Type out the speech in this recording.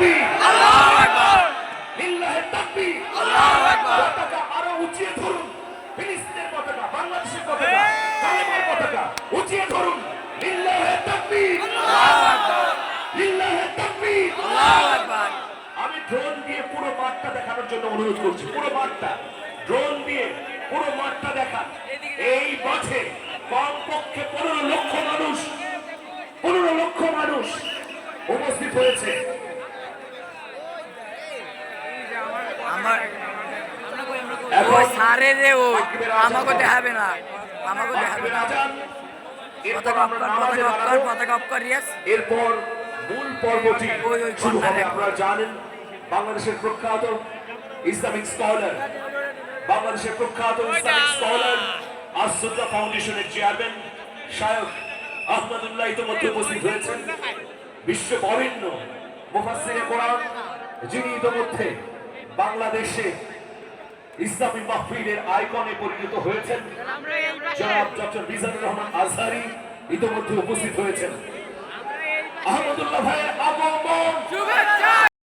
তাকবীর আল্লাহু আকবার। লিল্লাহে তাকবীর। আল্লাহু আকবার। পতাকা আরও উঁচিয়ে ধরুন। ফিলিস্তিনের পতাকা বাংলাদেশের পতাকা কালেমার পতাকা উঁচিয়ে ধরুন। লিল্লাহে তাকবীর। আল্লাহু আকবার। লিল্লাহে তাকবীর। আল্লাহু আকবার। আমি ড্রোন দিয়ে পুরো মাঠটা দেখানোর জন্য অনুরোধ করছি। পুরো মাঠটা। ড্রোন দিয়ে পুরো মাঠটা দেখা। এই মাঠে কমপক্ষে পনেরো লক্ষ মানুষ পনেরো লক্ষ মানুষ উপস্থিত হয়েছে। আমার ওই সারে রে ও আমাকে দেখাবে না। আমাকে দেখাবে না। পতাকা পতাকা পতাকা এরপর মূল পর্বটি ওই, ওই শুরু হবে। আপনারা জানেন বাংলাদেশের প্রখ্যাত ইসলামিক স্কলার বাংলাদেশের প্রখ্যাত ইসলামিক স্কলার আসুদ্দা ফাউন্ডেশনের চেয়ারম্যান শায়ক আহমদুল্লাহ ইতিমধ্যে উপস্থিত হয়েছেন। বিশ্ব বরেণ্য মুফাসসিরে কোরআন যিনি ইতিমধ্যে বাংলাদেশে ইসলামী মাহফিলের আইকনে পরিণত হয়েছেন জনাব ডক্টর মিজানুর রহমান আজহারি, ইতিমধ্যে উপস্থিত হয়েছেন। আহমদুল্লাহ ভাইয়ের